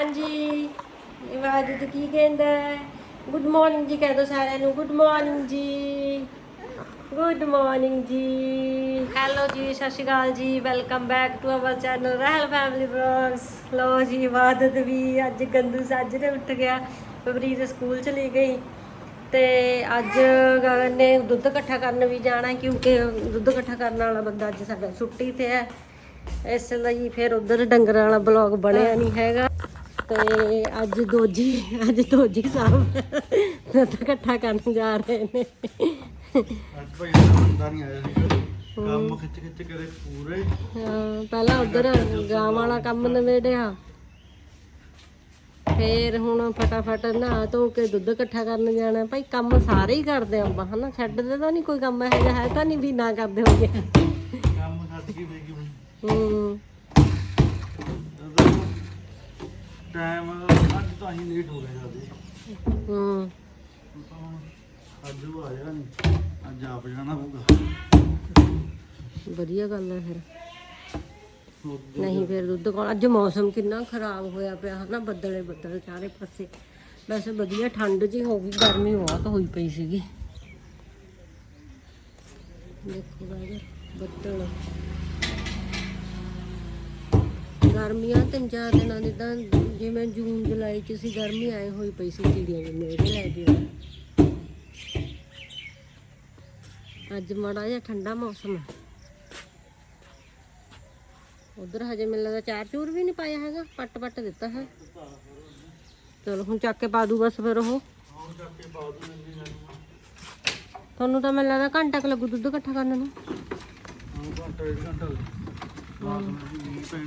ਹਾਂਜੀ ਇਬਾਦਤ ਕੀ ਕਹਿੰਦਾ? Good morning ਜੀ ਕਹਿ ਦੋ ਸਾਰਿਆਂ ਨੂੰ good morning ji. Good morning ji. Hello ji, ਸਤਿ ਸ਼੍ਰੀ ਅਕਾਲ ਜੀ। Welcome back to our channel Rahil family vlogs ਲੋ ਜੀ ਇਬਾਦਤ ਵੀ ਅੱਜ ਗੰਦੂ ਸੱਜ ਸਾਜਰੇ ਉੱਠ ਗਿਆ ਫਬਰੀਤ ਸਕੂਲ ਚਲੀ ਗਈ। ਤੇ ਅੱਜ ਗਗਨ ਨੇ ਦੁੱਧ ਇਕੱਠਾ ਕਰਨ ਵੀ ਜਾਣਾ, ਕਿਉਂਕਿ ਦੁੱਧ ਇਕੱਠਾ ਕਰਨ ਵਾਲਾ ਬੰਦਾ ਅੱਜ ਸਾਡਾ ਛੁੱਟੀ ਤੇ ਹੈ। ਇਸ ਲਈ ਫਿਰ ਉਧਰ ਡੰਗਰਾਂ ਵਾਲਾ ਬਲੌਗ ਬਣਿਆ ਨਹੀਂ ਹੈਗਾ। ਤੇ ਅੱਜ ਦੋਜੀ ਅੱਜ ਦੋਜੀ ਸਾਹਿਬ ਦੁੱਧ ਇਕੱਠਾ ਕਰਨ ਜਾ ਰਹੇ ਨੇ। ਅੱਜ ਭਾਈ ਬੰਦਾ ਨਹੀਂ ਆਇਆ ਸੀ ਕੰਮ ਖਿੱਚ ਖਿੱਚ ਕਰੇ ਪੂਰੇ। ਹਾਂ, ਪਹਿਲਾਂ ਉਧਰ ਗਾਂ ਵਾਲਾ ਕੰਮ ਨਵੇੜਿਆ ਫੇਰ ਹੁਣ ਫਟਾਫਟ ਨਹਾ ਧੋ ਕੇ ਦੁੱਧ ਇਕੱਠਾ ਕਰਨ ਜਾਣਾ। ਭਾਈ ਕੰਮ ਸਾਰੇ ਹੀ ਕਰਦੇ ਆਪਾਂ ਹਨਾ? ਛੱਡਦੇ ਤਾਂ ਨਹੀਂ ਕੋਈ ਕੰਮ ਇਹੋ ਜਿਹਾ ਹੈ ਤਾਂ ਨਹੀਂ ਵੀ ਨਾ ਕਰਦੇ ਹੋਗੇ। ਕੰਮ ਛੱਡ ਕੇ ਹੁਣ ਹੂੰ ਟਾਈਮ ਅੱਜ ਤਾਂ ਅਸੀਂ ਲੇਟ ਹੋ ਗਏ ਜਾਂਦੇ ਹੂੰ। ਅੱਜ ਉਹ ਆਇਆ ਨਹੀਂ ਅੱਜ ਆਪ ਜਾਣਾ ਪਊਗਾ। ਵਧੀਆ ਗੱਲ ਹੈ ਫਿਰ। ਨਹੀਂ ਫਿਰ। ਦੁੱਧ ਕੋਲ ਅੱਜ ਮੌਸਮ ਕਿੰਨਾ ਖਰਾਬ ਹੋਇਆ ਪਿਆ ਹਨਾ ਬੱਦਲੇ ਬੱਦਲ ਚਾਰੇ ਪਾਸੇ। ਵੈਸੇ ਵਧੀਆ ਠੰਡ ਜੀ ਹੋ ਗਈ ਗਰਮੀ ਬਹੁਤ ਹੋਈ ਪਈ ਸੀਗੀ। ਦੇਖੋ ਬਾਹਰ ਬੱਦਲ। ਗਰਮੀਆਂ ਤਿੰਨ ਚਾਰ ਦਿਨਾਂ ਦੀ ਤਾਂ ਜਿਵੇਂ ਜੂਨ ਜੁਲਾਈ ਚ ਸੀ ਗਰਮੀ ਆਏ ਹੋਈ ਪਈ ਸੀ ਚਿੜੀਆਂ ਜਿਵੇਂ ਇਹਦੇ ਲੈ ਕੇ। ਅੱਜ ਮਾੜਾ ਜਿਹਾ ਠੰਡਾ ਮੌਸਮ ਹੈ। ਉਧਰ ਹਜੇ ਮੈਨੂੰ ਲੱਗਦਾ ਚਾਰ ਚੂਰ ਵੀ ਨਹੀਂ ਪਾਇਆ ਹੈਗਾ ਪੱਟ ਪੱਟ ਦਿੱਤਾ ਹੈ। ਚਲੋ ਹੁਣ ਚੱਕ ਕੇ ਪਾ ਦੂ ਬਸ ਫਿਰ ਉਹ। ਹੋਰ ਚੱਕ ਕੇ ਪਾ ਦੂ ਇੰਨੀ ਜਾਨੀ ਤੁਹਾਨੂੰ ਤਾਂ ਮੈਨੂੰ ਲੱਗਦਾ ਘੰਟਾ ਕੁ ਲੱਗੂ ਦੁੱਧ ਇਕੱਠਾ ਕਰਨ ਨੂੰ। ਹਾਂ ਘੰਟਾ ਡੇਢ ਘੰਟਾ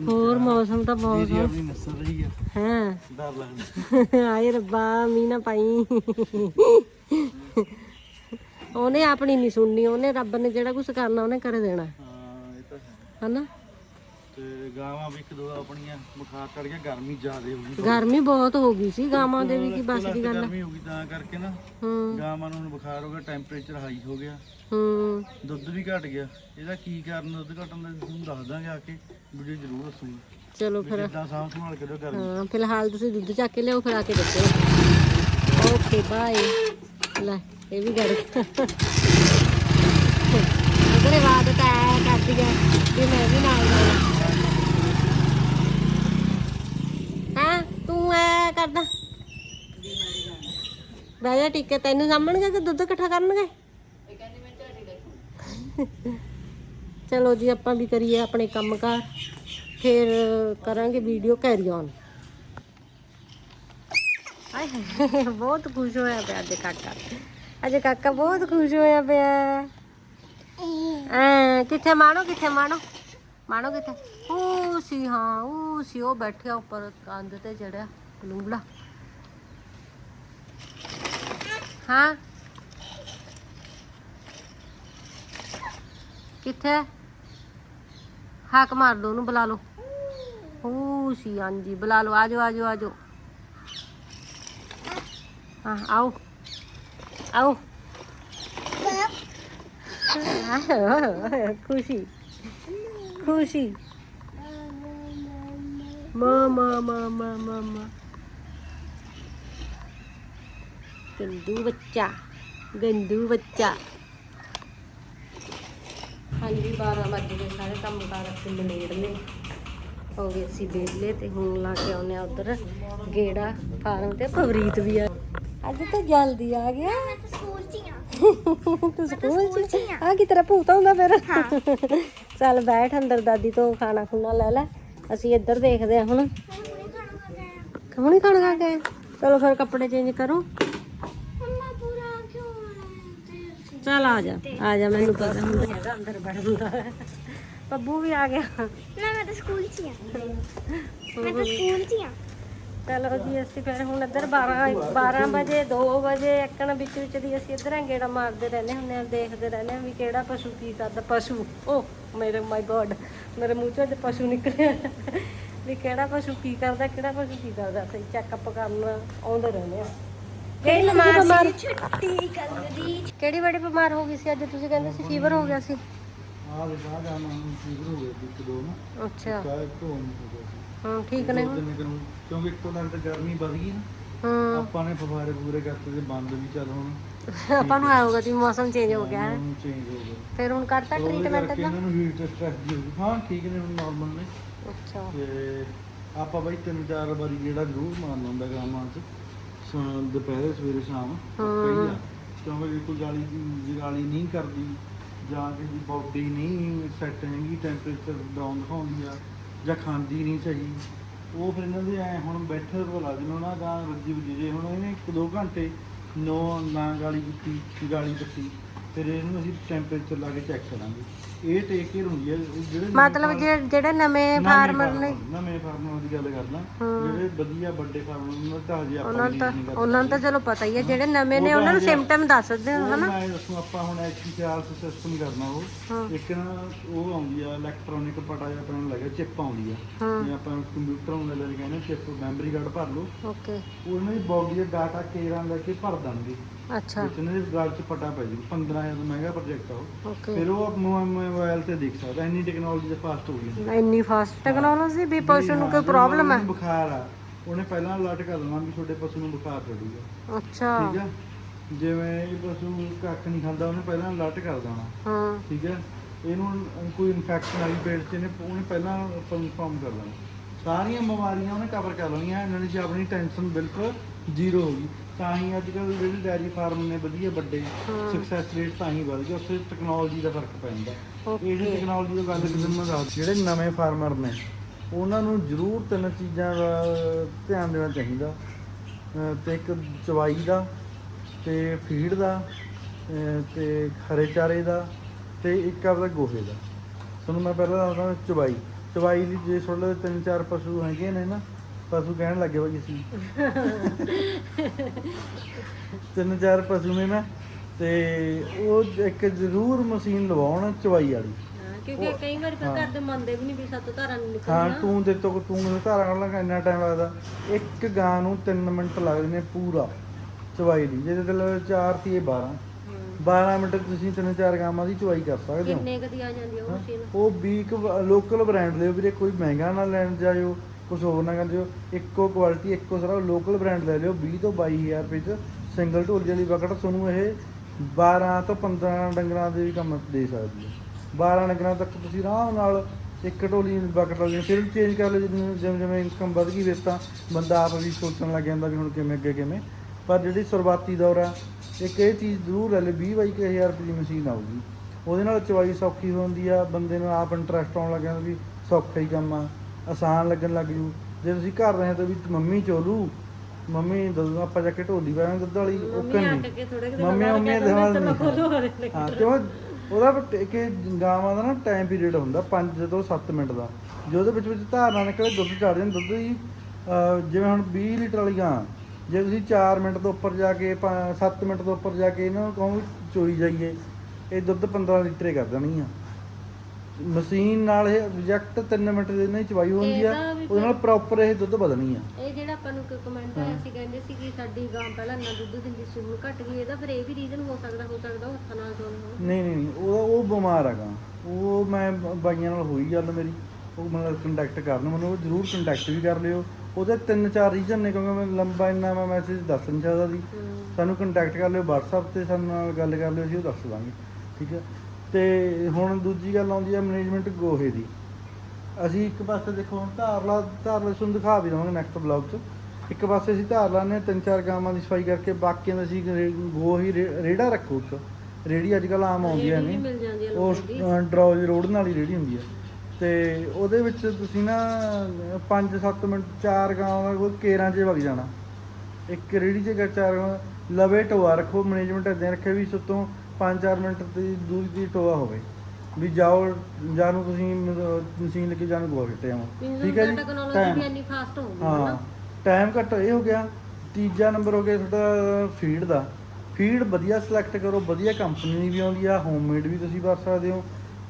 ਹੋਰ ਮੌਸਮ ਤਾਂ ਬਹੁਤ ਆਪਣੀ ਰਹੀ ਆ। ਹੈ। ਡਰ ਲੱਗਦਾ। ਆਏ ਰੱਬਾ ਮੀਂਹ ਨਾ ਪਾਈ। ਉਹਨੇ ਆਪਣੀ ਨਹੀਂ ਸੁਣਨੀ ਉਹਨੇ ਰੱਬ ਨੇ ਜਿਹੜਾ ਕੁਝ ਕਰਨਾ ਉਹਨੇ ਕਰ ਦੇਣਾ। ਹਾਂ ਇਹ ਤਾਂ ਹੈ। ਹਨਾ? ਤੇ ਗਾਵਾਂ ਵੀ ਇੱਕ ਦੋ ਆਪਣੀਆਂ ਬੁਖਾਰ ਚੜ ਗਿਆ ਗਰਮੀ ਜ਼ਿਆਦੇ ਹੋ ਗਈ। ਗਰਮੀ ਬਹੁਤ ਹੋ ਗਈ ਸੀ ਗਾਵਾਂ ਦੇ ਵੀ ਕੀ ਬਸ ਦੀ ਗੱਲ ਗਰਮੀ ਹੋ ਗਈ ਤਾਂ ਕਰਕੇ ਨਾ ਹੂੰ। ਗਾਵਾਂ ਨੂੰ ਹੁਣ ਬੁਖਾਰ ਹੋ ਗਿਆ ਟੈਂਪਰੇਚਰ ਹਾਈ ਹੋ ਗਿਆ। ਹੂੰ। ਦੁੱਧ ਵੀ ਘਟ ਗਿਆ। ਇਹਦਾ ਕੀ ਕਾਰਨ ਦੁੱਧ ਘਟਣ ਦਾ ਤੁਹਾਨੂੰ ਦੱਸ ਦਾਂਗੇ ਆ ਕੇ ਵੀਡੀਓ ਜ਼ਰੂਰ ਦੱਸੂਗਾ। ਚਲੋ ਫਿਰ। ਕਿੱਦਾਂ ਸਾਂਭ ਸੰਭਾਲ ਕੇ ਦਿਓ ਗਰਮੀ। ਹਾਂ ਫਿਲਹਾਲ ਤੁਸੀਂ ਦੁੱਧ ਚੱਕ ਕੇ ਫਿਰ ਆ ਕੇ ਦੱਸੋ ਓਕੇ ਬਾਏ। ਲੈ ਇਹ ਵੀ ਗੜ ਉਹਦੇ ਬਾਅਦ ਤਾਂ ਕਰਦੀ ਹੈ ਕਿ ਮੈਂ ਵੀ ਨਾਲ ਜਾਣਾ ਹਾਂ ਤੂੰ ਐ ਕਰਦਾ? ਬਹਿ ਜਾ ਟਿੱਕੇ, ਤੈਨੂੰ ਸਾਂਭਣਗੇ ਕਿ ਦੁੱਧ ਇਕੱਠਾ ਕਰਨਗੇ? ਚਲੋ ਜੀ, ਆਪਾਂ ਵੀ ਕਰੀਏ ਆਪਣੇ ਕੰਮ ਫਿਰ ਕਰਾਂਗੇ ਵੀਡੀਓ ਕੈਰੀ ਔਨ ਹਾਏ, ਬਹੁਤ ਖੁਸ਼ ਹੋਇਆ ਪਿਆ ਅੱਜ ਕਾਕਾ। ਅੱਜ ਕਾਕਾ ਬਹੁਤ ਖੁਸ਼ ਹੋਇਆ ਪਿਆ। ਐ, ਕਿੱਥੇ ਮਾਣੋ ਕਿੱਥੇ ਮਾਣੋ? ਮਾਣੋ ਕਿੱਥੇ? ਉਹ ਸੀ, ਹਾਂ, ਉਹ ਸੀ, ਉਹ ਬੈਠਿਆ ਉੱਪਰ, ਕੰਧ ਤੇ ਚੜਿਆ। ਲੂੰਗੜਾ ਹਾਂ ਕਿੱਥੇ ਹਾਕ ਮਾਰ ਦੋ ਉਹਨੂੰ ਬੁਲਾ ਲਓ ਉਹ ਸੀ ਹਾਂਜੀ ਬੁਲਾ ਲਓ ਆਜੋ ਆਜੋ ਆਜੋ ਹਾਂ ਆਓ ਆਓ ਖੁਸ਼ੀ ਖੁਸ਼ੀ ਮਾਮਾ ਮਾਮਾ ਮਾਮਾ ਗੰਦੂ ਬੱਚਾ ਗੰਦੂ ਬੱਚਾ। ਹਾਂਜੀ 12 ਵਜੇ ਦੇ ਸਾਰੇ ਕੰਮ ਕਾਰ ਅਸੀਂ ਮਨੇੜ ਲਏ। ਹੋ ਗਏ ਅਸੀਂ ਵਿਹਲੇ ਤੇ ਹੁਣ ਲਾ ਕੇ ਆਉਨੇ ਆ ਉਧਰ ਗੇੜਾ ਫਾਰਮ ਤੇ ਫਵਰੀਤ ਵੀ ਆ। ਅੱਜ ਤਾਂ ਜਲਦੀ ਆ ਗਿਆ। ਤੂੰ ਸਕੂਲ ਚ ਆ। ਕੀ ਤੇਰਾ ਭੂਤ ਹੁੰਦਾ ਫਿਰ। ਚੱਲ ਬੈਠ ਅੰਦਰ ਦਾਦੀ ਤੋਂ ਖਾਣਾ ਖੁਣਾ ਲੈ ਲੈ। ਅਸੀਂ ਇੱਧਰ ਦੇਖਦੇ ਆ ਹੁਣ। ਕਮਣੀ ਖਾਣਾ ਖਾ ਕੇ? ਚਲੋ ਫਿਰ ਕੱਪੜੇ ਚੇਂਜ ਕਰੋ। ਚੱਲ ਆ ਜਾ ਆ ਜਾ ਮੈਨੂੰ ਪਤਾ ਹੁੰਦਾ। ਹੈਗਾ ਅੰਦਰ ਬੜਨ ਦਾ ਬੱਬੂ ਵੀ ਆ ਗਿਆ। ਨਾ ਮੈਂ ਤਾਂ ਸਕੂਲ 'ਚ ਹੀ ਆ। ਮੈਂ ਤਾਂ ਸਕੂਲ 'ਚ ਹੀ ਆ। ਚਲੋ ਜੀ ਅਸੀਂ ਫਿਰ ਹੁਣ ਇੱਧਰ 12 12 ਵਜੇ 2 ਵਜੇ ਇੱਕਣ ਵਿੱਚ ਵਿੱਚ ਦੀ ਅਸੀਂ ਇੱਧਰ ਗੇੜਾ ਮਾਰਦੇ ਰਹਿੰਦੇ ਹੁੰਦੇ ਆ ਦੇਖਦੇ ਰਹਿੰਦੇ ਆ ਵੀ ਕਿਹੜਾ ਪਸ਼ੂ ਕੀ ਕਰਦਾ। ਪਸ਼ੂ ਓ ਮੇਰੇ ਮਾਈ ਗੋਡ ਮੇਰੇ ਮੂੰਹ ਚੋਂ ਅੱਜ ਪਸ਼ੂ ਨਿਕਲਿਆ। ਵੀ ਕਿਹੜਾ ਪਸ਼ੂ ਕੀ ਕਰਦਾ ਕਿਹੜਾ ਪਸ਼ੂ ਕੀ ਕਰਦਾ ਅਸੀਂ ਚੈੱਕਅਪ ਕਰਨ ਆਉਂਦੇ ਰਹਿੰਦੇ ਆ ਕਿਹੜੀ ਬਿਮਾਰ ਛੁੱਟੀ ਕਰਦੀ ਕਿਹੜੀ ਬੜੀ ਬਿਮਾਰ ਹੋ ਗਈ ਸੀ? ਅੱਜ ਤੁਸੀਂ ਕਹਿੰਦੇ ਸੀ ਫੀਵਰ ਹੋ ਗਿਆ ਸੀ। ਆ ਦੇ ਬਾਅਦ ਆ ਮੈਂ ਫੀਵਰ ਹੋ ਗਿਆ ਸੀ ਇੱਕ ਦੋ ਨਾ। ਅੱਛਾ। ਤੋਂ ਹੋ ਗਿਆ ਸੀ। ਹਾਂ ਠੀਕ ਨੇ ਦੋ ਤਿੰਨ ਕਿਲੋ ਕਿਉਂਕਿ ਇੱਕੋ ਲੱਗ ਤਾਂ ਗਰਮੀ ਵਧ ਗਈ ਨਾ। ਹਾਂ। ਆਪਾਂ ਨੇ ਫਵਾਰੇ ਪੂਰੇ ਕਰਤੇ ਤੇ ਬੰਦ ਵੀ ਚੱਲ ਹੁਣ। ਆਪਾਂ ਨੂੰ ਆਊਗਾ ਜੀ ਮੌਸਮ ਚੇਂਜ ਹੋ ਗਿਆ ਹੈ ਚੇਂਜ ਹੋ ਗਿਆ। ਫਿਰ ਹੁਣ ਕਰਤਾ ਉਹਦੇ ਟ੍ਰੀਟਮੈਂਟ ਕਰਕੇ ਦਾ ਇਹਨਾਂ ਨੂੰ ਹੀਟ ਸਟ੍ਰੈਸ ਦੀ ਹੋ ਗਈ। ਹਾਂ ਠੀਕ ਨੇ ਹੁਣ ਨਾਰਮਲ ਨੇ। ਅੱਛਾ। ਤੇ ਆਪਾਂ ਬਾਈ ਤਿੰਨ ਚਾਰ ਵਾਰੀ ਜਿਹੜਾ ਜ਼ਰੂਰ ਮਾਰਨਾ ਹੁੰਦਾ ਗ੍ਰਾਮਾਂ 'ਚ। ਸ- ਦੁਪਹਿਰੇ ਸਵੇਰੇ ਸ਼ਾਮ ਕਈ ਆ। ਕਿਉਂਕਿ ਕੋਈ ਗਾਲੀ ਜਗਾਲੀ ਨਹੀਂ ਕਰਦੀ ਜਾਂ ਕਿਸੇ ਦੀ ਬਾਡੀ ਨਹੀਂ ਸੈੱਟ ਹੈਗੀ ਟੈਂਪਰੇਚਰ ਡਾਊਨ ਦਿਖਾਉਂਦੀ ਆ ਜਾਂ ਖਾਂਦੀ ਨਹੀਂ ਸਹੀ। ਉਹ ਫਿਰ ਇਹਨਾਂ ਦੇ ਐ ਹੁਣ ਬੈਠੇ ਲੱਗ ਜਣਾ ਨਾ ਗਾਂ ਰੱਜੀ ਵਜੀ ਜੇ ਹੁਣ ਇਹਨੇ 1-2 ਘੰਟੇ ਨੋ ਨਾ ਗਾਲੀ ਕੀਤੀ ਗਾਲੀ ਕੱਟੀ ਫਿਰ ਇਹਨੂੰ ਅਸੀਂ ਟੈਂਪਰੇਚਰ ਲਾ ਕੇ ਚੈੱਕ ਕਰਾਂਗੇ। ਇਹ ਟੇਕ ਕੇਅਰ ਹੁੰਦੀ ਹੈ ਜਿਹੜੇ ਮਤਲਬ ਜਿਹੜੇ ਨਵੇਂ ਨਵੇਂ ਫਾਰਮਰ ਨੇ। ਨਵੇਂ ਫਾਰਮਰਾਂ ਦੀ ਗੱਲ ਕਰਦਾ। ਜਿਹੜੇ ਵਧੀਆ ਵੱਡੇ ਫਾਰਮਰ ਉਹਨਾਂ ਦਾ ਹਜੇ ਆਪਾਂ ਉਹਨਾਂ ਨੂੰ ਤਾਂ ਨਹੀਂ ਉਹਨਾਂ ਨੂੰ ਤਾਂ ਚਲੋ ਪਤਾ ਹੀ ਹੈ ਜਿਹੜੇ ਨਵੇਂ ਨੇ ਉਹ ਉਹਨਾਂ ਨੂੰ ਸਿੰਪਟਮ ਦੱਸ ਸਕਦੇ ਹੋ ਹਨਾ? ਮੈਂ ਦੱਸੂ ਆਪਾਂ ਹੁਣ ਐਚਪੀਆਰ ਸਿਸਟਮ ਕਰਨਾ ਹਾਂ। ਉਹ ਇੱਕ ਨਾ ਉਹ ਆਉਂਦੀ ਆ ਇਲੈਕਟ੍ਰੋਨਿਕ ਪਟਾ ਜਿਹਾ ਆਪਣਾ ਲੱਗਾ ਚਿਪ ਆਉਂਦੀ ਆ। ਹਾਂ। ਜੇ ਆਪਾਂ ਕੰਪਿਊਟਰ ਨੂੰ ਲੈ ਲੈ ਕਹਿੰਦੇ ਚਿਪ ਮੈਮਰੀ ਕਾਰਡ ਭਰ ਲਓ। ਓਕੇ ਉਹਨਾਂ ਦੀ ਬਾਡੀ ਦਾ ਡਾਟਾ ਕੇਰਾਂ ਲੈ ਕੇ ਭਰ ਦੇਣਗੇ। ਅੱਛਾ। ਵਿੱਚ ਉਹਨਾਂ ਦੇ ਗਾਲ ਚ ਪਟਾ ਪੈ ਜੂ 15000 ਦਾ ਮਹਿੰਗਾ ਪ੍ਰੋਜੈਕਟ ਆ ਉਹ। ਓਕੇ ਫਿਰ ਉਹ ਆਪਾਂ ਮੋਬਾਈਲ ਤੇ ਦੇਖ ਸਕਦਾ ਇੰਨੀ ਟੈਕਨੋਲੋਜੀ ਦਾ ਫਾਸਟ ਹੋ ਗਈ ਇੰਨੀ ਫਾਸਟ ਟੈਕਨੋਲੋਜੀ ਵੀ ਪਸ਼ੂ ਨੂੰ ਹਾਂ, ਕੋਈ ਜੇ ਪ੍ਰੋਬਲਮ ਹੈ? ਬੁਖਾਰ ਆ। ਉਹਨੇ ਪਹਿਲਾਂ ਅਲਰਟ ਕਰ ਦੇਣਾ ਵੀ ਤੁਹਾਡੇ ਪਸ਼ੂ ਨੂੰ ਬੁਖਾਰ ਚੜੂਗਾ ਅੱਛਾ। ਠੀਕ ਆ? ਜਿਵੇਂ ਇਹ ਪਸ਼ੂ ਕੱਖ ਨਹੀਂ ਖਾਂਦਾ ਉਹਨੇ ਪਹਿਲਾਂ ਅਲਰਟ ਕਰ ਦੇਣਾ। ਹਾਂ। ਠੀਕ ਹੈ ਇਹਨੂੰ ਕੋਈ ਇਨਫੈਕਸ਼ਨ ਆਈ ਪੇਟ 'ਚ ਇਹਨੇ ਉਹਨੇ ਪਹਿਲਾਂ ਕਨਫਰਮ ਕਰ ਲੈਣਾ। ਸਾਰੀਆਂ ਬਿਮਾਰੀਆਂ ਉਹਨੇ ਕਵਰ ਕਰ ਲੈਣੀਆਂ ਇਹਨਾਂ ਦੀ ਆਪਣੀ ਟੈਨਸ਼ਨ ਬਿਲਕੁਲ ਜ਼ੀਰੋ ਹੋ ਗਈ। ਤਾਂ ਹੀ ਅੱਜ ਕੱਲ੍ਹ ਜਿਹੜੇ ਡੈਰੀ ਫਾਰਮ ਨੇ ਵਧੀਆ ਵੱਡੇ ਹਾਂ। ਸਕਸੈਸ ਰੇਟ ਤਾਂ ਹੀ ਵਧ ਗਿਆ ਉੱਥੇ ਟੈਕਨੋਲੋਜੀ ਦਾ ਫ਼ਰਕ ਪੈਂਦਾ ਓਕੇ ਇਹ ਟੈਕਨੋਲੋਜੀ ਦੀ ਗੱਲ ਕਿਦਾਂ ਮੈਂ ਦੱਸ। ਜਿਹੜੇ ਨਵੇਂ ਫਾਰਮਰ ਨੇ ਉਹਨਾਂ ਨੂੰ ਜ਼ਰੂਰ ਤਿੰਨ ਚੀਜ਼ਾਂ ਦਾ ਧਿਆਨ ਦੇਣਾ ਚਾਹੀਦਾ। ਤੇ ਇੱਕ ਚਵਾਈ ਦਾ ਤੇ ਫੀਡ ਦਾ ਤੇ ਹਰੇ ਚਾਰੇ ਦਾ ਤੇ ਇੱਕ ਆਪਦਾ ਗੋਹੇ ਦਾ। ਤੁਹਾਨੂੰ ਮੈਂ ਪਹਿਲਾਂ ਦੱਸਦਾ ਚਵਾਈ। ਚਵਾਈ ਦੀ ਜੇ ਤੁਹਾਡੇ ਤਿੰਨ ਚਾਰ ਪਸ਼ੂ ਹੈਗੇ ਨੇ ਨਾ ਪਸ਼ੂ ਕਹਿਣ ਲੱਗੇ ਭਾਈ ਅਸੀਂ। ਤਿੰਨ ਚਾਰ ਪਸ਼ੂ ਨੇ ਨਾ ਤੇ ਉਹ ਇੱਕ ਜ਼ਰੂਰ ਮਸ਼ੀਨ ਲਵਾਉਣ ਚਵਾਈ ਵਾਲੀ। ਕਿਉਂਕਿ ਕਈ ਵਾਰ ਫਿਰ ਘਰ ਦੇ ਮੰਨਦੇ ਵੀ ਨਹੀਂ ਵੀ ਸੱਤ ਧਾਰਾਂ ਨਹੀਂ ਹਾਂ ਤੂੰ ਦੇ ਤੋਂ ਤੂੰ ਮੈਨੂੰ ਧਾਰਾਂ ਕੱਢਣ ਲੱਗਾ ਇੰਨਾ ਟਾਈਮ ਲੱਗਦਾ। ਇੱਕ ਗਾਂ ਨੂੰ 3 ਮਿੰਟ ਲੱਗਦੇ ਨੇ ਪੂਰਾ ਚਵਾਈ ਦੀ ਜਿਹਦੇ ਤੇ 4 ਸੀ 12 12 ਮਿੰਟ 'ਚ ਤੁਸੀਂ ਤਿੰਨ ਚਾਰ ਗਾਵਾਂ ਦੀ ਚਵਾਈ ਕਰ ਸਕਦੇ ਹੋ। ਕਿੰਨੇ ਕਦੀ ਆ ਜਾਂਦੀ ਆ ਉਹ ਮਸ਼ੀਨ? ਉਹ ਵੀਕ ਲੋਕਲ ਬ੍ਰਾਂਡ ਲਿਓ ਵੀਰੇ ਕੋਈ ਮਹਿੰਗਾ ਨਾ ਲੈਣ ਜਾਇਓ ਕੁਝ ਹੋਰ ਨਾ ਕਰਦੇ ਹੋ ਇੱਕੋ ਕੁਆਲਿਟੀ ਇੱਕੋ ਸਾਰਾ ਲੋਕਲ ਬ੍ਰਾਂਡ ਲੈ ਲਿਓ। 20 ਤੋਂ 22000 ਰੁਪਏ 'ਚ ਸਿੰਗਲ ਢੋਲੀ ਵਾਲੀ ਬਕਟ ਤੁਹਾਨੂੰ ਇਹ 12 ਤੋਂ 15 ਡੰਗਰਾਂ ਦੇ ਵੀ ਕੰਮ ਦੇ ਸਕਦੀ ਹੈ। 12 ਡੰਗਰਾਂ ਤੱਕ ਤੁਸੀਂ ਆਰਾਮ ਨਾਲ ਇੱਕ ਢੋਲੀ ਬਕਟ ਵਾਲੀ ਨੂੰ ਫਿਰ ਚੇਂਜ ਕਰ ਲਓ ਜਿਵੇਂ ਜਿਵੇਂ ਜਿਵੇਂ ਇਨਕਮ ਵਧ ਗਈ ਫਿਰ ਤਾਂ ਬੰਦਾ ਆਪ ਵੀ ਸੋਚਣ ਲੱਗ ਜਾਂਦਾ ਵੀ ਹੁਣ ਕਿਵੇਂ, ਅੱਗੇ ਕਿਵੇਂ। ਪਰ ਜਿਹੜੀ ਸ਼ੁਰੂਆਤੀ ਦੌਰ ਆ, ਇੱਕ ਇਹ ਚੀਜ਼ ਜ਼ਰੂਰ ਲੈ ਲਓ 20 ਬਾਈ ਕੁ ਹਜ਼ਾਰ ਰੁਪਏ ਦੀ ਮਸ਼ੀਨ ਆਊਗੀ। ਉਹਦੇ ਨਾਲ ਚਵਾਈ ਸੌਖੀ ਹੁੰਦੀ ਆ, ਬੰਦੇ ਨੂੰ ਆਪ ਇੰਟਰਸਟ ਆਉਣ ਲੱਗ ਜਾਂਦਾ ਵੀ ਸੌਖਾ ਹੀ ਕੰਮ ਆ, ਆਸਾਨ ਲੱਗਣ ਲੱਗ ਜੂ। ਜੇ ਤੁਸੀਂ ਘਰ ਰਹੇ ਤਾਂ ਵੀ ਮੰਮੀ ਚੋਲੂ ਮੰਮੀ ਦੁੱਧ ਆਪਾਂ ਜਾ ਕੇ ਢੋਲੀ ਪਾਵਾਂ ਦੁੱਧ ਵਾਲੀ ਉਹ ਮੰਮੀ ਅੱਕ ਕੇ ਥੋੜੇ ਕਿ ਮੰਮੀ ਮੰਮੀ ਦੇ ਹਾਲ ਨਹੀਂ ਹਾਂ ਕਿਉਂ ਉਹਦਾ ਟ- ਕਿ ਗਾਵਾਂ ਦਾ ਨਾ ਟਾਈਮ ਪੀਰੀਅਡ ਹੁੰਦਾ 5 ਤੋਂ 7 ਮਿੰਟ ਦਾ। ਜੇ ਉਹਦੇ ਵਿੱਚ ਵਿੱਚ ਧਾਰ ਨਾ ਨਿਕਲੇ ਦੁੱਧ ਚੜ ਜਾਂਦਾ ਦੁੱਧ ਦੀ ਅਹ, ਜਿਵੇਂ ਹੁਣ 20 ਲੀਟਰ ਵਾਲੀ ਗਾਂ ਜੇ ਤੁਸੀਂ 4 ਮਿੰਟ ਤੋਂ ਉੱਪਰ ਜਾ ਕੇ 7 ਮਿੰਟ ਤੋਂ ਉੱਪਰ ਜਾ ਕੇ ਇਹਨਾਂ ਨੂੰ ਕਹੋ ਵੀ ਚੋਈ ਜਾਈਏ ਇਹ ਦੁੱਧ 15 ਲੀਟਰ ਹੀ ਕਰ ਦੇਣੀ ਆ। ਮਸ਼ੀਨ ਨਾਲ ਇਹ ਐਗਜ਼ੈਕਟ 3 ਮਿੰਟ ਦੇ ਨਾਲ ਹੀ ਚਵਾਈ ਹੁੰਦੀ ਆ ਇਹਦਾ ਵੀ ਉਹਦੇ ਨਾਲ ਪ੍ਰੋਪਰ ਇਹ ਦੁੱਧ ਵਧਣੀ ਆ। ਇਹ ਜਿਹੜਾ ਆਪਾਂ ਨੂੰ ਕਮੈਂਟ ਆਇਆ ਸੀ ਕਹਿੰਦੇ ਸੀ ਕਿ ਸਾਡੀ ਗਾਂ ਪਹਿਲਾਂ ਇੰਨਾ ਦੁੱਧ ਦਿੰਦੀ ਸੀ ਹੁਣ ਘਟ ਗਈ ਇਹਦਾ ਫਿਰ ਇਹ ਵੀ ਰੀਜ਼ਨ ਹੋ ਸਕਦਾ ਹੋ ਸਕਦਾ ਉਹ ਹੱਥਾਂ ਨਾਲ ਹੋ ਨਹੀਂ ਨਹੀਂ ਨਹੀਂ, ਉਹਦਾ ਉਹ ਬਿਮਾਰ ਹੈਗਾ ਉਹ ਮੈਂ ਬ- ਬਾਈਆਂ ਨਾਲ ਹੋਈ ਗੱਲ ਮੇਰੀ। ਉਹ ਮਤਲਬ ਕੰਟੈਕਟ ਕਰਨ ਮੈਨੂੰ ਉਹ ਜ਼ਰੂਰ ਕੰਟੈਕਟ ਵੀ ਕਰ ਲਿਓ। ਉਹਦੇ ਤਿੰਨ ਚਾਰ ਰੀਜ਼ਨ ਨੇ ਕਿਉਂਕਿ ਮੈਂ ਲੰਬਾ ਇੰਨਾ ਮੈਂ ਮੈਸੇਜ ਦੱਸ ਨਹੀਂ ਸਕਦਾ ਸੀ। ਸਾਨੂੰ ਕੰਟੈਕਟ ਕਰ ਲਿਓ WhatsApp ਤੇ ਸਾਡੇ ਨਾਲ ਗੱਲ ਕਰ ਲਿਓ ਅਸੀਂ ਉਹ ਦੱਸ ਦਾਂਗੇ। ਠੀਕ ਹੈ ਤੇ ਹੁਣ ਦੂਜੀ ਗੱਲ ਆਉਂਦੀ ਹੈ ਮੈਨੇਜਮੈਂਟ ਗੋਹੇ ਦੀ। ਅਸੀਂ ਇੱਕ ਪਾਸੇ ਦੇਖੋ ਹੁਣ ਧਾਰਲਾ ਧਾਰਲਾ ਤੁਹਾਨੂੰ ਦਿਖਾ ਵੀ ਦਵਾਂਗੇ ਨੈਕਸਟ ਬਲੌਗ 'ਚ। ਇੱਕ ਪਾਸੇ ਅਸੀਂ ਧਾਰ ਲਾਉਂਦੇ ਹਾਂ ਤਿੰਨ ਚਾਰ ਗਾਵਾਂ ਦੀ ਸਫ਼ਾਈ ਕਰਕੇ ਬਾਕੀਆਂ ਦਾ ਅਸੀਂ ਗੋਹੀ ਰੇੜਾ ਰੱਖੋ ਇੱਕ। ਰੇੜੀ ਅੱਜ ਕੱਲ੍ਹ ਆਮ ਆਉਂਦੀਆਂ ਰੇਹੜੀ ਨੇ ਵੀ ਮਿਲ ਜਾਂਦੀ ਆ ਉਹ ਡਰਾਉਜ ਰੋਡ ਨਾਲ ਹੀ ਰੇੜੀ ਹੁੰਦੀ ਹੈ ਤੇ ਉਹਦੇ ਵਿੱਚ ਤੁਸੀਂ ਨਾ 5-7 ਮਿੰਟ ਚਾਰ ਗਾਵਾਂ ਦਾ ਕੋਈ ਕੇਰਾਂ 'ਚ ਵਗ ਜਾਣਾ। ਇੱਕ ਰੇੜੀ 'ਚ ਚਾਰ ਗਾਵਾਂ, ਲਵੇ ਟੋਆ ਰੱਖੋ ਮੈਨੇਜਮੈਂਟ ਇਦਾਂ ਰੱਖੇ ਵੀ ਸੁੱਤੋਂ 5-4 ਮਿੰਟ ਦੀ ਦੂਰੀ ਦੀ ਟੋਆ ਹੋਵੇ। ਵੀ ਜਾਓ ਜਾਂ ਨੂੰ ਤੁਸੀਂ ਮਸ਼ੀਨ ਲੈ ਕੇ ਜਾਣ ਗੋਆ। ਕਿਤੇ ਆਵਾਂ ਠੀਕ ਹੈ ਜੀ? ਟੈਕਨੋਲੋਜੀ। ਵੀ ਇੰਨੀ ਫਾਸਟ ਹੋ ਗਈ ਹੈ। ਟਾਈਮ ਘੱਟ ਇਹ ਹੋ ਗਿਆ। ਤੀਜਾ ਨੰਬਰ ਹੋ ਗਿਆ ਤੁਹਾਡਾ ਫੀਡ ਦਾ। ਫੀਡ ਵਧੀਆ ਸਿਲੈਕਟ ਕਰੋ ਵਧੀਆ ਕੰਪਨੀ ਦੀ ਵੀ ਆਉਂਦੀ ਆ ਹੋਮਮੇਡ ਵੀ ਤੁਸੀਂ ਵਰਤ ਸਕਦੇ ਹੋ।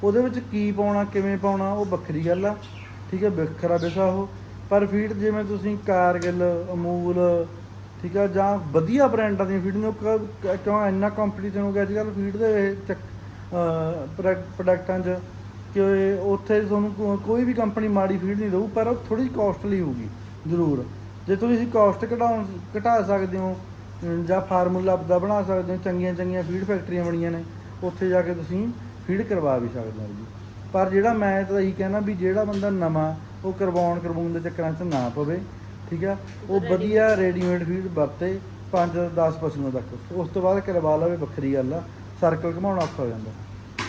ਉਹਦੇ ਵਿੱਚ ਕੀ ਪਾਉਣਾ ਕਿਵੇਂ ਪਾਉਣਾ ਉਹ ਵੱਖਰੀ ਗੱਲ ਆ। ਠੀਕ ਹੈ ਵੱਖਰਾ ਵਿਸ਼ਾ ਉਹ। ਪਰ ਫੀਡ ਜਿਵੇਂ ਤੁਸੀਂ ਕਾਰਗਿਲ ਅਮੂਲ ਠੀਕ ਆ, ਜਾਂ ਵਧੀਆ ਬ੍ਰਾਂਡਾਂ ਦੀਆਂ ਫੀਡ ਨੂੰ ਕਿਉਂ ਇੰਨਾ ਕੰਪੀਟੀਸ਼ਨ ਹੋ ਗਿਆ ਅੱਜ ਕੱਲ੍ਹ ਫੀਡ ਦੇ ਚੱਕ ਪ੍ਰੋਡਕਟਾਂ 'ਚ ਕਿ ਉੱਥੇ ਤੁਹਾਨੂੰ ਕੋ- ਕੋਈ ਵੀ ਕੰਪਨੀ ਮਾੜੀ ਫੀਡ ਨਹੀਂ ਦੇਊ, ਪਰ ਉਹ ਥੋੜੀ ਕਾਸਟਲੀ ਹੋਊਗੀ, ਜ਼ਰੂਰ। ਜੇ ਤੁਸੀਂ ਕਾਸਟ ਘਟਾਉਣ ਘਟਾ ਸਕਦੇ ਹੋ ਜਾਂ ਫਾਰਮੂਲਾ ਆਪਦਾ ਬਣਾ ਸਕਦੇ ਹੋ ਚੰਗੀਆਂ ਚੰਗੀਆਂ ਫੀਡ ਫੈਕਟਰੀਆਂ ਬਣੀਆਂ ਨੇ, ਉੱਥੇ ਜਾ ਕੇ ਤੁਸੀਂ ਫੀਡ ਕਰਵਾ ਵੀ ਸਕਦੇ ਹੋ ਜੀ। ਪਰ ਜਿਹੜਾ ਮੈਂ ਤਾਂ ਇਹੀ ਕਹਿਣਾ ਵੀ ਜਿਹੜਾ ਬੰਦਾ ਨਵਾਂ ਉਹ ਕਰਵਾਉਣ ਕਰਵਾਉਣ ਦੇ ਚੱਕਰਾਂ 'ਚ ਨਾ ਪਵੇ ਠੀਕ ਆ? ਉਹ ਵਧੀਆ ਰੈਡੀਮੇਡ ਫੀਡ ਵਰਤੇ 5-10 ਪਸ਼ੂਆਂ ਤੱਕ। ਉਸ ਤੋਂ ਬਾਅਦ ਕਰਵਾ ਲਵੇ ਵੱਖਰੀ ਗੱਲ ਆ। ਸਰਕਲ ਘਮਾਉਣਾ ਔਖਾ ਹੋ ਜਾਂਦਾ।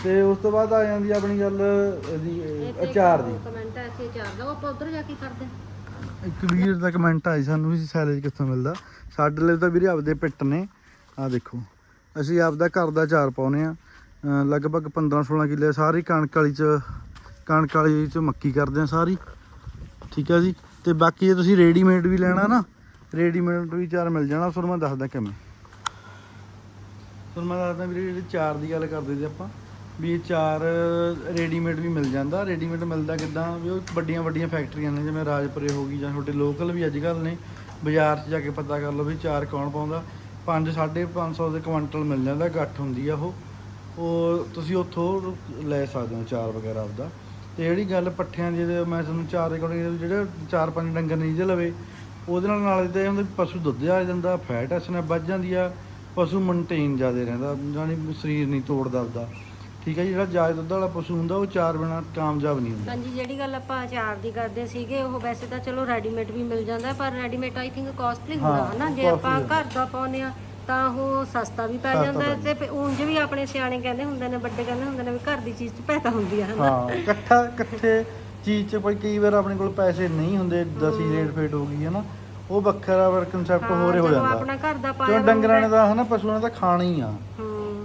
ਤੇ ਉਸ ਤੋਂ ਬਾਅਦ ਆ ਜਾਂਦੀ ਆ ਆਪਣੀ ਗੱਲ ਇਹਦੀ ਅਹ, ਅਚਾਰ ਦੀ। ਕਮੈਂਟ ਐ ਸੀ ਅਚਾਰ ਦਾ। ਆਪਾਂ ਉਧਰ ਜਾ ਕੇ ਕਰਦੇ। ਇੱਕ ਵੀਰ ਦਾ ਕਮੈਂਟ ਆਈ ਸਾਨੂੰ ਵੀ ਸੈਲੇਜ ਕਿੱਥੋਂ ਮਿਲਦਾ। ਸਾਡੇ ਲਈ ਤਾਂ ਵੀਰੇ ਆਪਦੇ ਪਿੱਟ ਨੇ। ਆ ਦੇਖੋ ਅਸੀਂ ਆਪਦਾ ਘਰ ਦਾ ਚਾਰ ਪਾਉਨੇ ਆ। ਲਗਭਗ 15 16 ਕਿੱਲੇ ਸਾਰੀ ਕਣਕ ਵਾਲੀ ਚ ਕਣਕ ਵਾਲੀ ਚ ਮੱਕੀ ਕਰਦੇ ਆ ਸਾਰੀ। ਠੀਕ ਆ ਜੀ? ਤੇ ਬਾਕੀ ਜੇ ਤੁਸੀਂ ਰੈਡੀਮੇਡ ਵੀ ਲੈਣਾ ਨਾ, ਰੈਡੀਮੇਡ ਵੀ ਚਾਰ ਮਿਲ ਜਾਣਾ। ਤੁਹਾਨੂੰ ਮੈਂ ਦੱਸਦਾ ਕਿਵੇਂ। ਤੁਹਾਨੂੰ ਮੈਂ ਦੱਸਦਾ ਵੀਰੇ, ਜਿਹੜੇ ਚਾਰ ਦੀ ਗੱਲ ਕਰਦੇ ਸੀ ਆਪਾਂ, ਵੀ ਇਹ ਚਾਰ ਰੈਡੀਮੇਡ ਵੀ ਮਿਲ ਜਾਂਦਾ। ਰੈਡੀਮੇਡ ਮਿਲਦਾ ਕਿੱਦਾਂ? ਵੀ ਉਹ ਵੱਡੀਆਂ ਵੱਡੀਆਂ ਫੈਕਟਰੀਆਂ ਨੇ, ਜਿਵੇਂ ਰਾਜਪੁਰੇ ਹੋ ਗਈ ਜਾਂ ਤੁਹਾਡੇ ਲੋਕਲ ਵੀ ਅੱਜ ਕੱਲ੍ਹ ਨੇ। ਬਾਜ਼ਾਰ 'ਚ ਜਾ ਕੇ ਪਤਾ ਕਰ ਲਓ ਵੀ ਚਾਰ ਕੌਣ ਪਾਉਂਦਾ। 5 550 ਦੇ ਕੁਆਂਟਲ ਮਿਲ ਜਾਂਦਾ, ਗੱਠ ਹੁੰਦੀ ਆ ਉਹ। ਉਹ ਤੁਸੀਂ ਉੱਥੋਂ ਲੈ ਸਕਦੇ ਹੋ ਚਾਰ ਵਗੈਰਾ ਆਪਦਾ। ਤੇ ਜਿਹੜੀ ਗੱਲ ਪੱਠਿਆਂ ਦੀ ਤੇ ਮੈਂ ਤੁਹਾਨੂੰ ਚਾਰ ਕੋਲ ਜਿਹੜੇ ਚਾਰ ਪੰਜ ਡੰਗਰ ਨਹੀਂ ਜੇ ਲਵੇ ਉਹਦੇ ਨਾਲ ਨਾਲ ਇਹ ਹੁੰਦਾ ਪਸ਼ੂ ਦੁੱਧ ਆ ਜਾਂਦਾ ਫੈਟ ਐਸਨੇ ਵੱਧ ਜਾਂਦੀ ਆ ਪਸ਼ੂ ਮੇਨਟੇਨ ਜ਼ਿਆਦਾ ਰਹਿੰਦਾ ਜਾਨੀ ਸਰੀਰ ਨਹੀਂ ਤੋੜਦਾ ਆਪਦਾ ਠੀਕ ਹੈ ਜਿਹੜਾ ਜਾਇ ਦੁੱਧ ਵਾਲਾ ਪਸ਼ੂ ਹੁੰਦਾ ਉਹ ਚਾਰ ਬਿਨਾ ਕਾਮਯਾਬ ਨਹੀਂ ਹੁੰਦਾ। ਹਾਂਜੀ ਜਿਹੜੀ ਗੱਲ ਆਪਾਂ ਅਚਾਰ ਦੀ ਕਰਦੇ ਸੀਗੇ ਉਹ ਵੈਸੇ ਤਾਂ ਚਲੋ ਰੈਡੀਮੇਡ ਵੀ ਮਿਲ ਜਾਂਦਾ ਪਰ ਰੈਡੀਮੇਡ ਆਈ ਥਿੰਕ ਕਾਸਟਲੀ ਹੁੰਦਾ ਹਨਾ ਜੇ ਆਪਾਂ ਘਰ ਦਾ ਪਾਉਂਦੇ ਆ ਤਾਂ ਉਹ ਸਸਤਾ ਵੀ ਪੈ ਜਾਂਦਾ ਹੈ ਤੇ ਉਂਝ ਵੀ ਆਪਣੇ ਸਿਆਣੇ ਕਹਿੰਦੇ ਹੁੰਦੇ ਨੇ ਵੱਡੇ ਕਹਿੰਦੇ ਹੁੰਦੇ ਨੇ ਵੀ ਘਰ ਦੀ ਚੀਜ਼ 'ਚ ਪੈਸਾ ਹੁੰਦੀ ਆ ਹਨਾ। ਹਾਂ ਇਕੱਠਾ ਇਕੱਠੇ ਚੀਜ਼ 'ਚ ਕੋਈ ਕਈ ਵਾਰ ਆਪਣੇ ਕੋਲ ਪੈਸੇ ਨਹੀਂ ਹੁੰਦੇ ਦਸੀ ਰੇਟ ਫੇਟ ਹੋ ਗਈ ਹੈ ਨਾ ਉਹ ਵੱਖਰਾ ਵਰ ਕਨਸੈਪਟ ਹਾਂ, ਹੋਰੇ ਹੋ ਜਦੋਂ ਆਪਣਾ ਘਰ ਦਾ ਕਿਉਂ ਪਾਇਆ ਡੰਗਰਾਂ ਨੇ ਤਾਂ ਹਨਾ ਪਸ਼ੂਆਂ ਨੇ ਤਾਂ ਖਾਣਾ ਹੀ ਆ।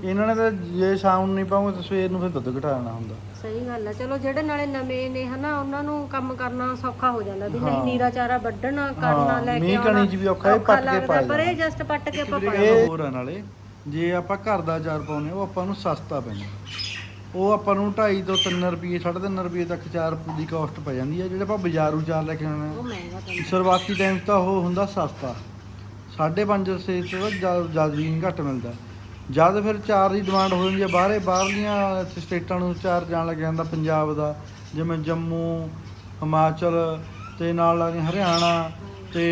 ਇਹਨਾਂ ਨੇ ਤਾਂ ਜੇ ਸ਼ਾਮ ਨੂੰ ਨਹੀਂ ਪਾਉਂਗੇ ਤਾਂ ਸਵੇਰ ਨੂੰ ਫਿਰ ਦੁੱਧ ਘਟਾਉਣਾ ਹੁੰਦਾ। ਸਹੀ ਗੱਲ ਹੈ ਚਲੋ ਜਿਹੜੇ ਨਾਲੇ ਨਵੇਂ ਨੇ ਹਨਾ ਉਹਨਾਂ ਨੂੰ ਕੰਮ ਕਰਨਾ ਸੌਖਾ ਹੋ ਜਾਂਦਾ ਵੀ ਨਹੀਂ ਹਾਂ। ਨੀਰਾ ਚਾਰਾ ਵੱਢਣਾ ਕਰਨਾ ਹਾਂ, ਲੈ ਕੇ ਮੀਂਹ ਕਣੀ 'ਚ ਵੀ ਔਖਾ, ਔਖਾ ਪੱਟ ਕੇ ਲੱਗਦਾ, ਪਰ ਇਹ ਜਾਂਦਾ। ਜਸਟ ਪੱਟ ਕੇ ਆਪਾਂ ਇਹ ਹੋਰ ਆ ਨਾਲੇ ਜੇ ਆਪਾਂ ਘਰ ਦਾ ਅਚਾਰ ਪਾਉਨੇ ਉਹ ਆਪਾਂ ਨੂੰ ਸਸਤਾ ਪੈਂਦਾ। ਉਹ ਆਪਾਂ ਨੂੰ 2.5 ਤੋਂ 3 ਰੁਪਏ 3.5 ਰੁਪਏ ਤੱਕ ਚਾਰ ਦੀ ਕਾਸਟ ਪੈ ਜਾਂਦੀ ਹੈ ਜਿਹੜੇ ਆਪਾਂ ਬਾਜ਼ਾਰੂ ਚਾਰ ਲੈ ਕੇ ਆਉਣੇ ਉਹ ਆ ਮਹਿੰਗਾ ਪੈਂਦਾ ਸ਼ੁਰੂਆਤੀ ਟਾਈਮ ਤਾਂ ਉਹ ਹੁੰਦਾ ਸਸਤਾ। 5.5 ਸੇ ਤੋਂ ਜ਼ਿਆਦਾ ਵੀ ਨਹੀਂ ਘੱਟ ਮਿਲਦਾ। ਜਦ ਫਿਰ ਚਾਰ ਦੀ ਡਿਮਾਂਡ ਹੋ ਜਾਂਦੀ ਹੈ, ਬਾਹਰੇ ਬਾਹਰਲੀਆਂ ਸਟੇਟਾਂ ਨੂੰ ਚਾਰ ਜਾਣ ਲੱਗ ਜਾਂਦਾ, ਪੰਜਾਬ ਦਾ, ਜਿਵੇਂ ਜੰਮੂ, ਹਿਮਾਚਲ ਤੇ ਨਾਲ ਲੱਗਦੇ ਹਰਿਆਣਾ ਤੇ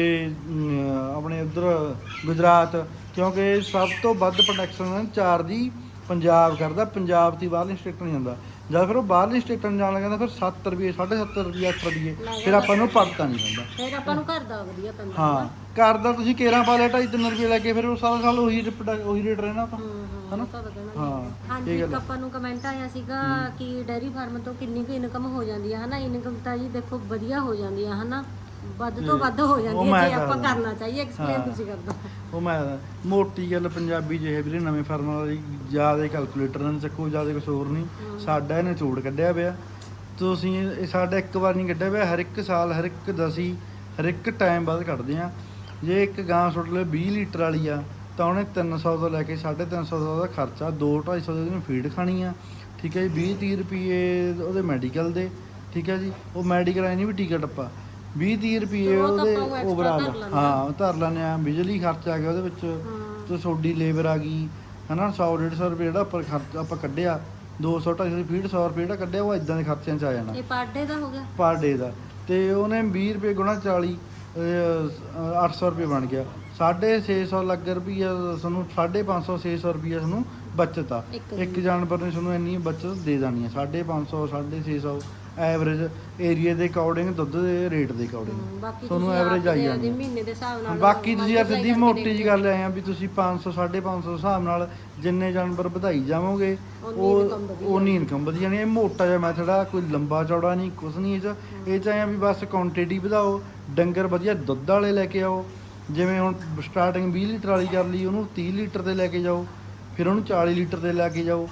ਆਪਣੇ ਉਧਰ ਗੁਜਰਾਤ, ਕਿਉਂਕਿ ਸਭ ਤੋਂ ਵੱਧ ਪ੍ਰੋਡਕਸ਼ਨ ਚਾਰ ਦੀ ਪੰਜਾਬ ਕਰਦਾ, ਪੰਜਾਬ ਦੀ ਬਾਹਰਲੀ ਸਟੇਟਾਂ ਨਹੀਂ ਜਾਂਦਾ। ਜਦ ਫਿਰ ਉਹ ਬਾਹਰਲੀ ਸਟੇਟਾਂ ਨੂੰ ਜਾਣ ਲੱਗ ਜਾਂਦਾ ਫਿਰ 7 ਰੁਪਏ 7.5 ਰੁਪਏ 8 ਰੁਪਏ ਫਿਰ ਆਪਾਂ ਨੂੰ ਪੜਤਾ ਨਹੀਂ ਪੈਂਦਾ। ਫਿਰ ਆਪਾਂ ਨੂੰ ਘਰ ਦਾ ਵਧੀਆ ਪੈਂਦਾ ਹਾਂ ਘਰ ਦਾ ਤੁਸੀਂ ਕੇਰਾਂ ਪਾ ਲਿਆ 2.5 ਰੁਪਏ ਲੈ ਕੇ ਫਿਰ ਉਹ ਸਾਰਾ ਸਾਲ ਉਹੀ ਰਿਪਟ- ਉਹੀ ਰੇਟ ਰਹਿਣਾ ਆਪਾਂ ਹਨਾ? ਹਾਂ ਹਾਂਜੀ ਇੱਕ ਆਪਾਂ ਨੂੰ ਕਮੈਂਟ ਆਇਆ ਸੀਗਾ ਕਿ ਡੈਰੀ ਫਾਰਮ ਤੋਂ ਕਿੰਨੀ ਕੁ ਇਨਕਮ ਹੋ ਜਾਂਦੀ ਹੈ ਹਨਾ? ਇਨਕਮ ਤਾਂ ਜੀ ਦੇਖੋ ਵਧੀਆ ਹੋ ਜਾਂਦੀ ਹੈ ਹਨਾ? ਵੱਧ ਤੋਂ ਵੱਧ ਹੋ ਜਾਂਦੀ ਹੈ ਮੈਂ ਜੇ ਆਪਾਂ ਦੱਸਦਾ। ਕਰਨਾ ਚਾਹੀਏ ਐਕਸਪਲੇਨ ਹਾਂ। ਤੁਸੀਂ ਕਰ ਦਿਓ ਉਹ ਮੈਂ ਮੋਟੀ ਗੱਲ ਪੰਜਾਬੀ ਜਿਹੇ ਵੀਰੇ ਨਵੇਂ ਫਾਰਮ ਵਾਲੀ ਜ਼ਿਆਦਾ ਕੈਲਕੂਲੇਟਰ ਨਾਲ ਚੱਕੋ ਜ਼ਿਆਦਾ ਕੁਝ ਹੋਰ ਨਹੀਂ ਸਾਡਾ ਇਹਨੇ ਚੂੜ ਕੱਢਿਆ ਪਿਆ। ਤੁਸੀਂ ਇਹ ਸਾਡਾ ਇੱਕ ਵਾਰ ਨਹੀਂ ਕੱਢਿਆ ਪਿਆ ਹਰ ਇੱਕ ਸਾਲ ਹਰ ਇੱਕ ਦਸੀ ਹਰ ਇੱਕ ਟਾਈਮ ਬਾਅਦ ਕੱਢਦੇ ਆ ਜੇ ਇੱਕ ਗਾਂ ਸੁੱਟ ਲਏ 20 ਲੀਟਰ ਵਾਲੀ ਆ ਤਾਂ ਉਹਨੇ 300 ਤੋਂ ਲੈ ਕੇ 350 ਦਾ ਉਹਦਾ ਖਰਚਾ 2 250 ਦੇ ਉਹਨੂੰ ਫੀਡ ਖਾਣੀ ਆ। ਠੀਕ ਹੈ ਜੀ 20 30 ਰੁਪਏ ਉਹਦੇ ਮੈਡੀਕਲ ਦੇ। ਠੀਕ ਹੈ ਜੀ ਉਹ ਮੈਡੀਕਲ ਆਈ ਨਹੀਂ ਵੀ ਟਿਕਟ ਆਪਾਂ 20 30 ਰੁਪਏ ਉਹ ਤਾਂ ਉਹਦੇ ਆਪਾਂ ਉਹ extra ਓਵਰਆਲ ਧਰ ਲੈਂਦੇ ਹਾਂ ਧਰ ਲੈਂਦੇ ਆ ਬਿਜਲੀ ਖਰਚ ਆ ਗਿਆ ਉਹਦੇ ਵਿੱਚ। ਹਾਂ। ਤੇ ਤੁਹਾਡੀ ਲੇਬਰ ਆ ਗਈ। ਹਨਾ 100 150 ਰੁਪਏ ਜਿਹੜਾ ਆਪਾਂ ਖਰਚ ਆਪਾਂ ਕੱਢਿਆ 200 250 ਫੀਡ 100 ਰੁਪਏ ਜਿਹੜਾ ਕੱਢਿਆ ਉਹ ਇਦਾਂ ਦੇ ਖਰਚਿਆਂ 'ਚ ਆ ਜਾਣਾ। ਇਹ ਪਰ ਡੇ ਦਾ ਹੋ ਗਿਆ? ਪਰ ਡੇ ਦਾ। ਤੇ ਉਹਨੇ 20 ਰੁਪਏ ਗੁਣਾ 40 ਅਹ, 800 ਰੁਪਏ ਬਣ ਗਿਆ। 650 ਲੱਗ ਰੁਪਈਆ ਤੁਹਾਨੂੰ 550 600 ਰੁਪਈਆ ਤੁਹਾਨੂੰ ਬਚਤ ਆ। ਇੱਕ ਇੱਕ ਜਾਨਵਰ ਨੇ ਤੁਹਾਨੂੰ ਇੰਨੀ ਬਚਤ ਦੇ ਦੇਣੀ ਆ। 550 650 ਐਵਰੇਜ ਏਰੀਆ ਦੇ ਅਕੋਰਡਿੰਗ ਦੁੱਧ ਦੇ ਰੇਟ ਦੇ ਅਕੋਰਡਿੰਗ ਬਾਕੀ ਤੁਹਾਨੂੰ ਤੁਸੀਂ ਆਪਦੇ ਆਈ ਆਪਦੇ ਜਾਂਦੀ। ਮਹੀਨੇ ਦੇ ਹਿਸਾਬ ਨਾਲ ਬਾਕੀ ਤੁਸੀਂ ਯਾਰ ਸਿੱਧੀ ਮੋਟੀ ਜੀ ਗੱਲ ਆਏ ਆ ਵੀ ਤੁਸੀਂ 500 550 ਹਿਸਾਬ ਨਾਲ ਜਿੰਨੇ ਜਾਨਵਰ ਵਧਾਈ ਜਾਵੋਗੇ ਉਨੀ ਉਹ income ਵਧੀ ਉਨੀ ਇਨਕਮ ਵਧੀ ਜਾਣੀ। ਇਹ ਮੋਟਾ ਜਿਹਾ ਮੈਥਡ ਆ ਕੋਈ ਲੰਬਾ ਚੌੜਾ ਨਹੀਂ ਕੁਛ ਨਹੀਂ ਇਹ ਚ। ਇਹ ਚ ਆਇਆ ਵੀ ਬਸ ਕੁਆਂਟੀਟੀ ਵਧਾਓ ਡੰਗਰ ਵਧੀਆ ਦੁੱਧ ਵਾਲੇ ਲੈ ਕੇ ਆਓ। ਜਿਵੇਂ ਹੁਣ ਸਟਾਰਟਿੰਗ 20 ਲੀਟਰ ਵਾਲੀ ਕਰ ਲਈ ਉਹਨੂੰ 30 ਲੀਟਰ ਤੇ ਲੈ ਕੇ ਜਾਓ। ਫਿਰ ਉਹਨੂੰ 40 ਲੀਟਰ ਤੇ ਲੈ ਕੇ ਜਾਓ।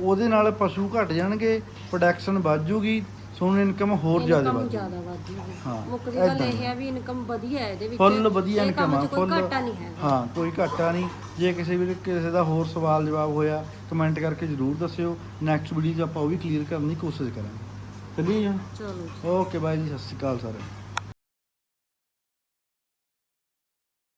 ਉਹਦੇ ਨਾਲ ਪਸ਼ੂ ਘਟ ਜਾਣਗੇ ਪ੍ਰੋਡਕਸ਼ਨ ਵੱਧ ਜੂਗੀ ਸੋਨ ਇਨਕਮ ਹੋਰ ਜ਼ਿਆਦਾ ਇਨਕਮ ਵੱਧ ਜ਼ਿਆਦਾ ਹੈ ਹਾਂ, ਮੁੱਕ ਦੀ ਗੱਲ ਏਦਾਂ। ਇਹ ਹੈ। ਵੀ ਇਨਕਮ ਵਧੀਆ ਹੈ ਇਹਦੇ ਵਿੱਚ। ਫੁੱਲ ਵਧੀਆ ਇਹ ਇਨਕਮ ਕੰਮ ਆ 'ਚ ਕੋਈ ਫੁੱਲ ਘਾਟਾ ਨਹੀਂ ਹੈਗਾ। ਹਾਂ ਕੋਈ ਘਾਟਾ ਨਹੀਂ। ਜੇ ਕਿਸੇ ਵੀ ਕਿਸੇ ਦਾ ਹੋਰ ਸਵਾਲ ਜਵਾਬ ਹੋਇਆ ਕਮੈਂਟ ਕਰਕੇ ਜਰੂਰ ਦੱਸਿਓ। ਨੈਕਸਟ ਵੀਡੀਓ 'ਚ ਆਪਾਂ ਉਹ ਵੀ ਕਲੀਅਰ ਕਰਨ ਦੀ ਕੋਸ਼ਿਸ਼ ਕਰਾਂਗੇ। ਚੱਲੀਏ ਚਲੋ ਓਕੇ ਬਾਈ ਜੀ ਸਤਿ ਸ਼੍ਰੀ ਅਕਾਲ ਸਾਰੇ